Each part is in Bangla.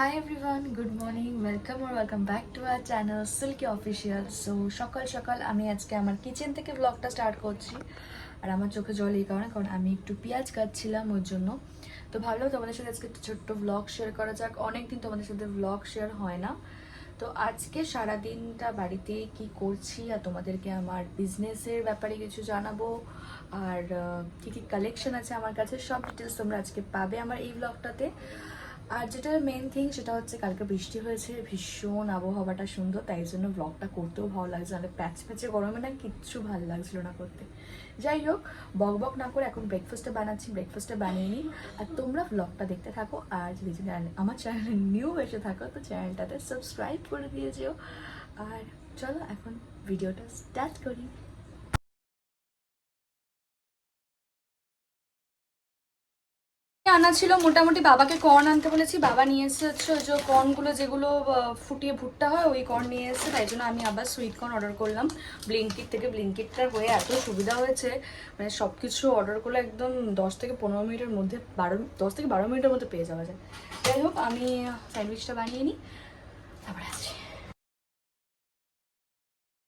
Hi everyone good morning welcome R welcome back to our channel Silky official so সকাল সকাল আমি আজকে আমার কিচেন থেকে ব্লগটা স্টার্ট করছি। আর আমার চোখে জল এই কারণে, কারণ আমি একটু পেঁয়াজ কাটছিলাম ওর জন্য। তো ভালো তোমাদের সাথে আজকে একটু ছোট্ট ব্লগ শেয়ার করা যাক। অনেকদিন তোমাদের সাথে ব্লগ শেয়ার হয় না। তো আজকে সারা দিনটা বাড়িতে কি করছি আর তোমাদেরকে আমার বিজনেসের ব্যাপারে কিছু জানাব। আর কি কি কালেকশন আছে আমার কাছে, সব ডিটেলস তোমরা আজকে পাবে আমার এই ব্লগটাতে আর যেটা মেন থিং সেটা হচ্ছে কালকে বৃষ্টি হয়েছে, ভীষণ আবহাওয়াটা সুন্দর, তাই জন্য ব্লগটা করতেও ভালো লাগছে, নাহলে প্যাচ প্যাচে গরমে না কিচ্ছু ভালো লাগছিল না করতে। যাই হোক, বক বক না করে এখন ব্রেকফাস্টে বানাচ্ছি ব্রেকফাস্টটা বানিয়ে নিই। আর তোমরা ব্লগটা দেখতে থাকো, আর যদি আমার চ্যানেলে নিউ এসে থাকো, তো চ্যানেলটাতে সাবস্ক্রাইব করে দিয়ে যেও। আর চলো এখন ভিডিওটা স্টার্ট করি। আনা ছিল, মোটামুটি বাবাকে কর্ন আনতে বলেছি। বাবা নিয়ে এসে হচ্ছে ওই যে কর্নগুলো যেগুলো ফুটিয়ে ভুট্টা হয়, ওই কর্ন নিয়ে এসেছে। তাই জন্য আমি আবার সুইট কর্ন অর্ডার করলাম। ব্লিঙ্কিট থেকে ব্লিঙ্কিটটার হয়ে এত সুবিধা হয়েছে। মানে সব কিছু অর্ডার করলে একদম দশ থেকে পনেরো মিনিটের মধ্যে, বারো, দশ থেকে বারো মিনিটের মধ্যে পেয়ে যাওয়া যায়। যাই হোক, আমি স্যান্ডউইচটা বানিয়ে নিই। তারপরে আছি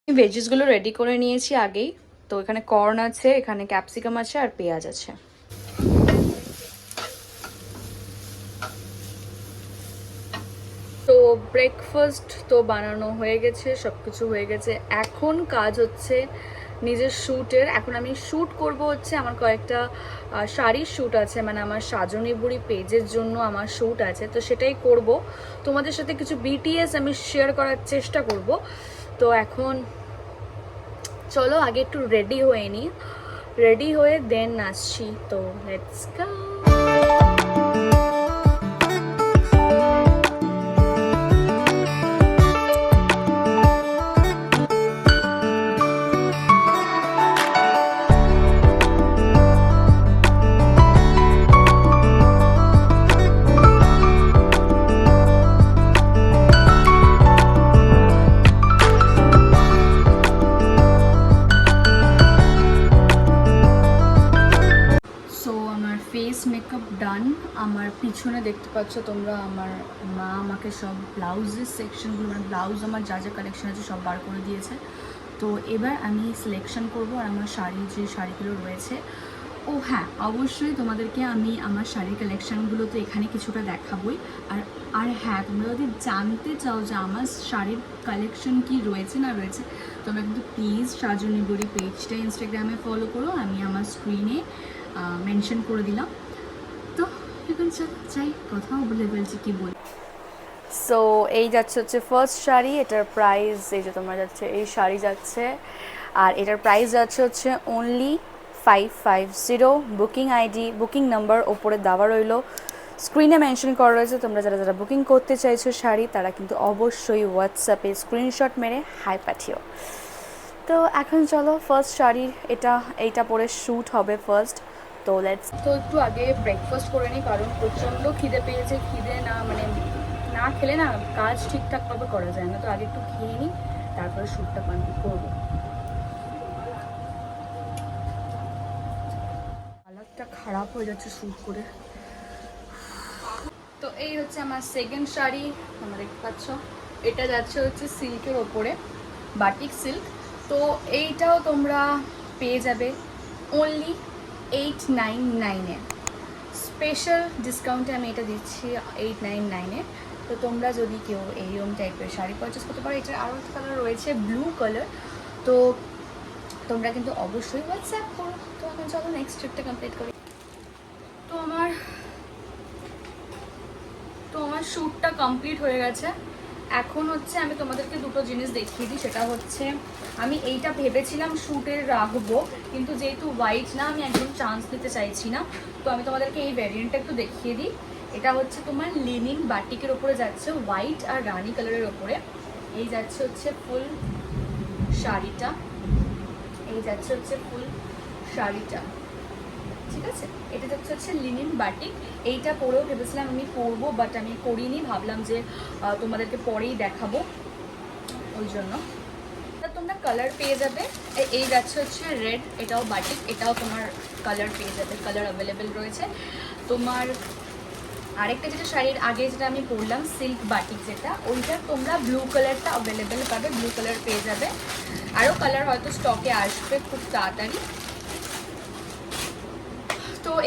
ভেজিসগুলো রেডি করে নিয়েছি আগেই। তো এখানে কর্ন আছে, এখানে ক্যাপসিকাম আছে আর পেঁয়াজ আছে তো ব্রেকফাস্ট তো বানানো হয়ে গেছে সব কিছু হয়ে গেছে। এখন কাজ হচ্ছে নিজের শ্যুটের। এখন আমি শ্যুট করব হচ্ছে আমার কয়েকটা শাড়ির শ্যুট আছে মানে আমার সাজনী বুড়ি পেজের জন্য আমার শ্যুট আছে, তো সেটাই করব। তোমাদের সাথে কিছু বিটিএস আমি শেয়ার করার চেষ্টা করব। তো এখন চলো, আগে একটু রেডি হয়ে নিই রেডি হয়ে দেন আসছি, তো let's go face makeup done আমার পিছনে দেখতে পাচ্ছ তোমরা আমার মা আমাকে সব ব্লাউজের সেকশনগুলো মানে ব্লাউজ আমার যা যা কালেকশন আছে সব বার করে দিয়েছে। তো এবার আমি সিলেকশন করব আর আমার শাড়ি যে শাড়িগুলো রয়েছে। ও হ্যাঁ অবশ্যই তোমাদেরকে আমি আমার শাড়ির কালেকশানগুলো তো এখানে কিছুটা দেখাবই। আর আর হ্যাঁ তোমরা যদি জানতে চাও যে আমার শাড়ির কালেকশন কি রয়েছে না রয়েছে, তোমরা কিন্তু প্লিজ সাজনী বুড়ি পেজটা ইনস্টাগ্রামে ফলো করো। আমি আমার স্ক্রিনে মেনশন করে দিলাম। তো এখন চল যাই কথাও বলে ফেলছি কি বলি। সো এই যাচ্ছে হচ্ছে ফার্স্ট শাড়ি, এটার প্রাইস এই যে তোমরা যাচ্ছে, এই শাড়ি যাচ্ছে। আর এটার প্রাইস যাচ্ছে হচ্ছে only five five zero booking ID booking number ওপরে দেওয়া রইল। স্ক্রিনে মেনশন করা রয়েছে, তোমরা যারা যারা বুকিং করতে চাইছো শাড়ি, তারা কিন্তু অবশ্যই হোয়াটসঅ্যাপে স্ক্রিনশট মেরে হাই পাঠিও। তো এখন চলো ফার্স্ট শাড়ির এটা, এইটা পরে শ্যুট হবে ফার্স্ট তো লেটস তো একটু আগে ব্রেকফাস্ট করে নিই কারণ প্রচণ্ড খিদে পেয়েছে। খিদে না মানে না খেলে না কাজ ঠিকঠাকভাবে করা যায় না। তো আগে একটু খেয়ে নিই তারপরে শ্যুটটা কমপ্লিট করব। হালাতটা খারাপ হয়ে যাচ্ছে শ্যুট করে। তো এই হচ্ছে আমার সেকেন্ড শাড়ি, তোমরা দেখতে পাচ্ছ। এটা যাচ্ছে হচ্ছে সিল্কের ওপরে বাটিক সিল্ক তো এইটাও তোমরা পেয়ে যাবে। অনলি এইট নাইন নাইনে স্পেশাল ডিসকাউন্টে আমি এটা দিচ্ছি এইট নাইন নাইনে তো তোমরা যদি কেউ এইরকম টাইপের শাড়ি পারচেস করতে পারো, এটার আরও একটা কালার রয়েছে ব্লু কালার তো তোমরা কিন্তু অবশ্যই হোয়াটসঅ্যাপ করো। তো এখন চলো নেক্সট ট্রিপটা কমপ্লিট করি। তো আমার তো আমার শ্যুটটা কমপ্লিট হয়ে গেছে। এখন হচ্ছে আমি তোমাদেরকে দুটো জিনিস দেখিয়ে দিই, সেটা হচ্ছে আমি এইটা ভেবেছিলাম শ্যুটের রাখব, কিন্তু যেহেতু হোয়াইট না, আমি একদম চান্স নিতে চাইছি না। তো আমি তোমাদেরকে এই ভ্যারিয়েন্টটা একটু দেখিয়ে দিই। এটা হচ্ছে তোমার লিনিন বাটিকের ওপরে যাচ্ছে হোয়াইট আর রানি কালারের ওপরে এই যাচ্ছে হচ্ছে ফুল শাড়িটা। এই যাচ্ছে হচ্ছে ফুল শাড়িটা। ঠিক আছে? এটা যাচ্ছে হচ্ছে লিনিন বাটিক এইটা পরেও ভেবেছিলাম আমি পরবো বাট আমি করিনি। ভাবলাম যে তোমাদেরকে পরেই দেখাবো। ওই জন্য। তোমরা কালার পেয়ে যাবে। এই যাচ্ছে হচ্ছে রেড এটাও বাটিক এটাও তোমার কালার পেয়ে যাবে। কালার অ্যাভেলেবেল রয়েছে। তোমার আরেকটা যেটা শাড়ির আগে যেটা আমি পরলাম সিল্ক বাটিক যেটা, ওইটা তোমরা ব্লু কালারটা অ্যাভেলেবেল পাবে ব্লু কালার পেয়ে যাবে। আরও কালার হয়তো স্টকে আসবে খুব তাড়াতাড়ি।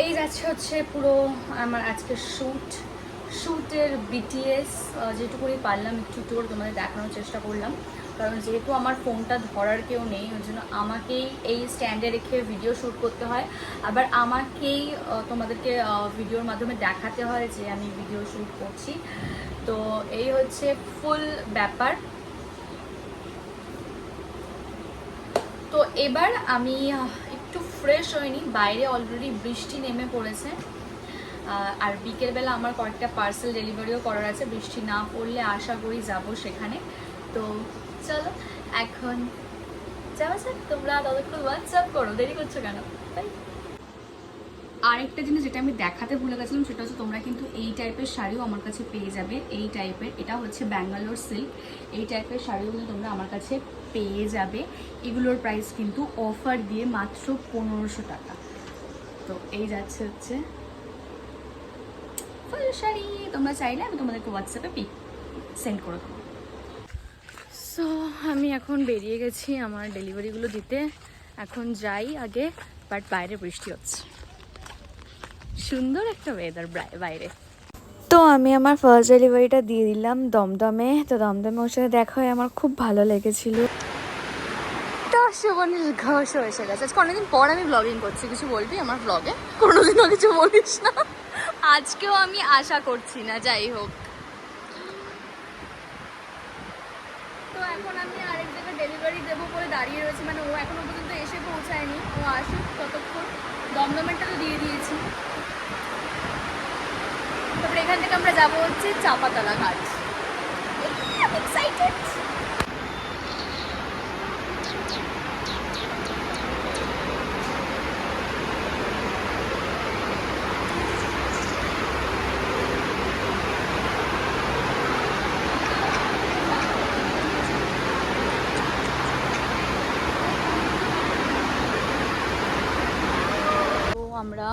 এই যাচ্ছে হচ্ছে পুরো আমার আজকে শ্যুট শ্যুটের বিটিএস যেটুকুনি পারলাম একটু টোর তোমাদের দেখানোর চেষ্টা করলাম। কারণ যেহেতু আমার ফোনটা ধরার কেউ নেই ওই জন্য আমাকেই এই স্ট্যান্ডে রেখে ভিডিও শ্যুট করতে হয়। আবার আমাকেই তোমাদেরকে ভিডিওর মাধ্যমে দেখাতে হয় যে আমি ভিডিও শ্যুট করছি। তো এই হচ্ছে ফুল ব্যাপার। তো এবার আমি একটু ফ্রেশ হয়নি, বাইরে অলরেডি বৃষ্টি নেমে পড়েছে। আর বিকেলবেলা আমার কয়েকটা পার্সেল ডেলিভারিও করার আছে, বৃষ্টি না পড়লে আশা করি যাব সেখানে। তো চলো, এখন যাওয়া যাক, তোমরা ততক্ষণ হোয়াটসঅ্যাপ করো, দেরি করছ কেন? আরেকটা জিনিস যেটা আমি দেখাতে ভুলে গেছিলাম, সেটা হচ্ছে তোমরা কিন্তু এই টাইপের শাড়িও আমার কাছে পেয়ে যাবে, এই টাইপের এটা হচ্ছে ব্যাঙ্গালোর সিল্ক এই টাইপের শাড়িও কিন্তু তোমরা আমার কাছে পেয়ে যাবে। এগুলোর প্রাইস কিন্তু অফার দিয়ে মাত্র পনেরোশো টাকা। তো এই যাচ্ছে হচ্ছে ফুল শাড়ি। তোমরা চাইলে আমি তোমাদেরকে হোয়াটসঅ্যাপে পিক সেন্ড করে দেবো। সো আমি এখন বেরিয়ে গেছি আমার ডেলিভারিগুলো দিতে। এখন যাই আগে বাট বাইরে বৃষ্টি হচ্ছে। সুন্দর একটা ওয়েদার বাইরে। তো আমি আমার ফার্স্ট ডেলিভারিটা দিয়ে দিলাম দমদমে। তো দমদমে ওর সাথে দেখা হয় আমার খুব ভালো লেগেছিল। তো সুবর্ণের ঘষ এসে গেছে। আজকে অনেকদিন পর আমি ব্লগিং করছি কিছু বলবি আমার ব্লগে কোনোদিনও কিছু বলিস না। আজকেও আমি আশা করছি না যাই হোক। তো এখন আমি আরেক জায়গায় ডেলিভারি দেবো বলে দাঁড়িয়ে রয়েছি। মানে ও এখনও পর্যন্ত এসে পৌঁছায়নি। ও আসুক ততক্ষণ দমদমেরটা তো দিয়ে দিয়েছি। তারপরে এখান থেকে আমরা যাব হচ্ছে চাপাতলা ঘাট। এক্সাইটেড তো আমরা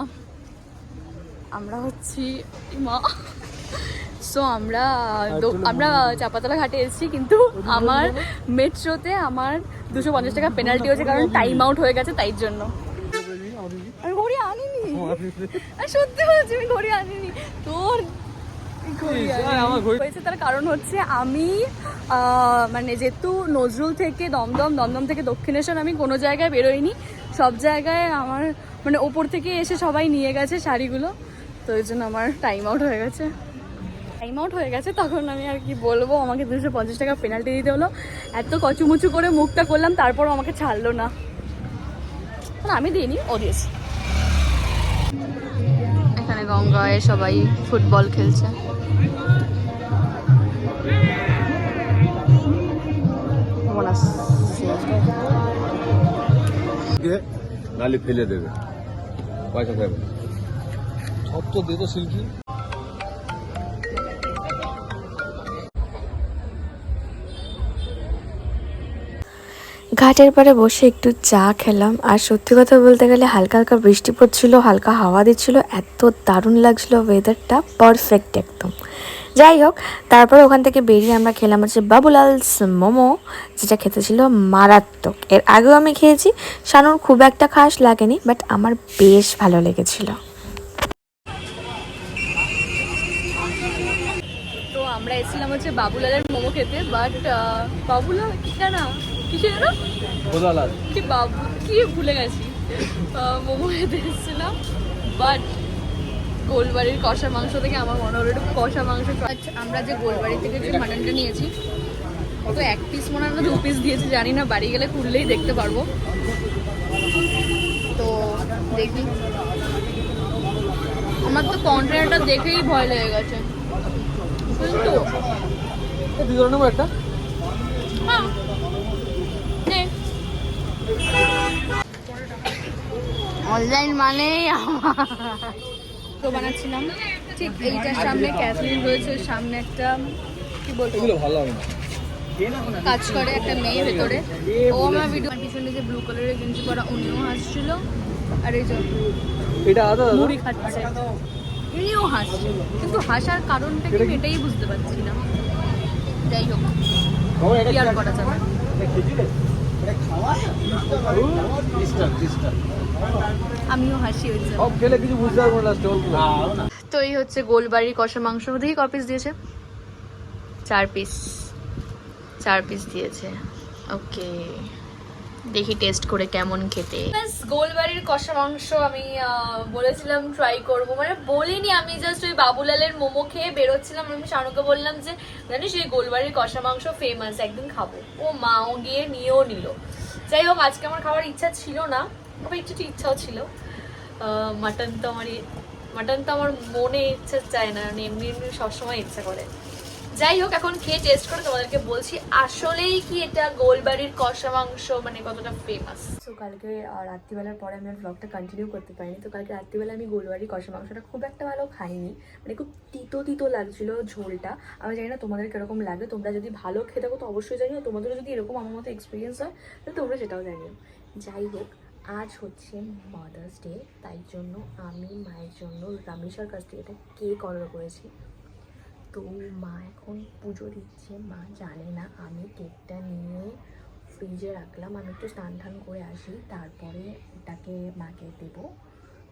আমরা হচ্ছি মা। সো আমরা আমরা চাপাতলা ঘাটে এসেছি কিন্তু আমার মেট্রোতে আমার দুশো পঞ্চাশ টাকা পেনাল্টি হয়েছে কারণ টাইম আউট হয়ে গেছে তাই জন্য। আমি ঘড়ি আনিনি। সত্যি বলছি আমি ঘড়ি আনিনি। তোর। হয়েছে তার কারণ হচ্ছে আমি মানে যেহেতু নজরুল থেকে দমদম দমদম থেকে দক্ষিণেশ্বর আমি কোনো জায়গায় বেরোইনি। সব জায়গায় আমার মানে ওপর থেকে এসে সবাই নিয়ে গেছে শাড়িগুলো। তো ওই জন্য আমার টাইম আউট হয়ে গেছে। টাইম আউট হয়ে গেছে, তখন আমি আর কি বলব, আমাকে দুশো পঞ্চাশ টাকা পেনাল্টি দিতে হলো। এত কচুমুচু করে মুখটা করলাম, তারপরও আমাকে ছাড়লো না। আমি দিইনি ও দিয়েছে এখানে গঙ্গায় সবাই ফুটবল খেলছে। ফেলে দেবে। পয়সা দেবে না। সব তো দে শিল্পী। ঘাটের পাড়ে বসে একটু চা খেলাম, আর সত্যি কথা বলতে গেলে হালকা হালকা বৃষ্টি পড়ছিল, হালকা হাওয়া দিচ্ছিল, এত দারুণ লাগছিল ওয়েদারটা পারফেক্ট একদম। যাই হোক, তারপরে ওখান থেকে বেরিয়ে আমরা খেলাম হচ্ছে বাবুলালস মোমো, যেটা খেতে ছিল মারাত্মক। এর আগেও আমি খেয়েছি, শানুর খুব একটা খাস লাগেনি বাট আমার বেশ ভালো লেগেছিল। হচ্ছে বাবুলালের মোমো খেতে বাট বাবুলাল কি না কিসে জানো বোঝালাল কি বাবু কি ভুলে গেছি। মোমো খেতে এসেছিলাম বাট গোলবাড়ির কষা মাংস থেকে আমার মনে হলো একটু কষা মাংস আমরা যে গোলবাড়ি থেকে যে মাটনটা নিয়েছি তো এক পিস মনে হয় দু পিস দিয়েছি জানি না বাড়ি গেলে খুললেই দেখতে পারব। তো দেখি। আমার তো কন্টেনারটা দেখেই ভয় লেগে গেছে। কিন্তু নেব একটা? হ্যাঁ। অনলাইন মানেই তো বানাচ্ছিলাম। ঠিক এইটার সামনে ক্যাথলিন রয়েছে সামনে একটা কি বলব? এগুলো ভালো হবে না। কাজ করে একটা মেয়ে ভেতরে। ও আমার ভিডিও পিছনে যে ব্লু কালারের গেঞ্জি পরা উনিও হাসছিল আর এই যে এটা আদা মুড়ি খাচ্ছে। ইনিও হাসছে। কিন্তু হাসার কারণটা কি এটাই বুঝতে পারছি না। যাই হোক কি আর করা যাবে? আমিও হাসি হয়েছে তো এই হচ্ছে গোলবাড়ির কষা মাংস। দেখি ক পিস দিয়েছে? চার পিস চার পিস দিয়েছে। ওকে দেখি টেস্ট করে কেমন খেতে। গোলবাড়ির কষা মাংস আমি বলেছিলাম ট্রাই করব। মানে বলিনি আমি জাস্ট ওই বাবুলালের মোমো খেয়ে বেরোচ্ছিলাম। আমি শানুকে বললাম যে, জানিস এই গোলবাড়ির কষা মাংস ফেমাস একদিন খাব। ও মাও গিয়ে নিয়েও নিল। যাই হোক, আজকে আমার খাওয়ার ইচ্ছা ছিল না, তবে একটু ইচ্ছাও ছিল। মাটন তো আমার মাটন তো আমার মনে ইচ্ছা চায় না মানে এমনি এমনি সবসময় ইচ্ছা করে। যাই হোক, এখন খেয়ে টেস্ট করে তোমাদেরকে বলছি, আসলেই কি এটা গোলবাড়ির কষা মাংস মানে কতটা ফেমাস তো কালকে রাত্রিবেলার পরে আমি ব্লগটা কন্টিনিউ করতে পারিনি। তো কালকে রাত্রিবেলা আমি গোলবাড়ি কষা মাংসটা খুব একটা ভালো খাইনি। মানে খুব তিতো তিতো লাগছিল ঝোলটা। আমি জানি না তোমাদের কীরকম লাগে। তোমরা যদি ভালো খেতে তো অবশ্যই জানিও। তোমাদেরও যদি এরকম আমার মতো এক্সপিরিয়েন্স হয়, তাহলে তোমরা সেটাও জানিও। যাই হোক, আজ হচ্ছে মাদার্স ডে তাই জন্য আমি মায়ের জন্য রামেশার কাছ থেকে একটা কেক অর্ডার করেছি। তো মা এখন পুজো দিচ্ছে? মা জানে না। আমি কেকটা নিয়ে ফ্রিজে রাখলাম। আমি একটু স্নান টান করে আসি। তারপরে ওটাকে মাকে দেবো।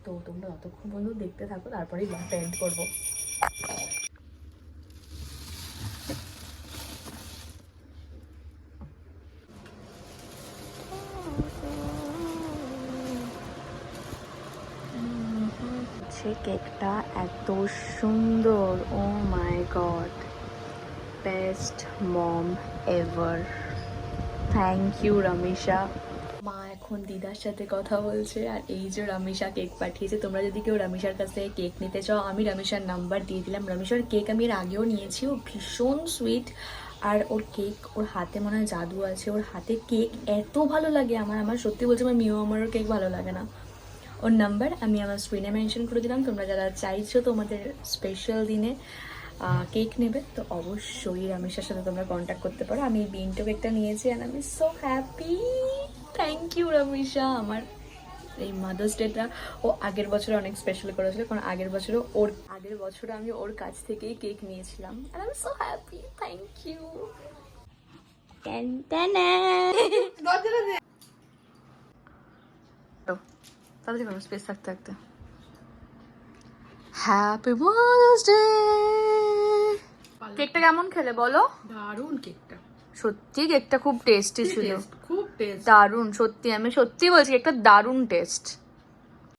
তো তোমরা অতক্ষণ পর্যন্ত দেখতে থাকো। তারপরেই ব্লগটা এন্ড করব হচ্ছে কেকটা এত সুন্দর, ও my God, best mom ever. Thank you Ramesha. মা এখন দিদার সাথে কথা বলছে, আর এই যে রমেশা কেক পাঠিয়েছে, তোমরা যদি কেউ রমেশার কাছ থেকে কেক নিতে চাও, আমি রমেশার নাম্বার দিয়ে দিলাম। রমেশার কেক আমি এর আগেও নিয়েছি, ও ভীষণ সুইট। আর ওর কেক, ওর হাতে মনে হয় জাদু আছে, ওর হাতে কেক এত ভালো লাগে আমার আমার সত্যি বলছে আমার মিও আমার কেক ভালো লাগে না। ওর নাম্বার আমি আমার স্ক্রিনে মেনশন করে দিলাম। তোমরা যারা চাইছো তোমাদের স্পেশাল দিনে কেক নেবে, তো অবশ্যই রমেশের সাথে তোমরা কন্ট্যাক্ট করতে পারো। আমি বিনটো কেকটা নিয়েছি অ্যান্ড আমি so happy thank you Ramesha, আমার এই মাদার্স ডেটা ও আগের বছরে অনেক স্পেশাল করেছিল, কারণ আগের বছরে ওর, আগের বছরে আমি ওর কাছ থেকেই কেক নিয়েছিলাম। অ্যান্ড আমি সো হ্যাপি থ্যাংক ইউ তাহলে দেখো স্পেস থাকতে থাকতে। হ্যাপি মাদার্স ডে কেকটা কেমন খেলে বলো? দারুণ কেকটা সত্যি কেকটা খুব টেস্টি ছিল। খুব টেস্ট দারুণ সত্যি আমি সত্যি বলছি কেকটা দারুণ টেস্ট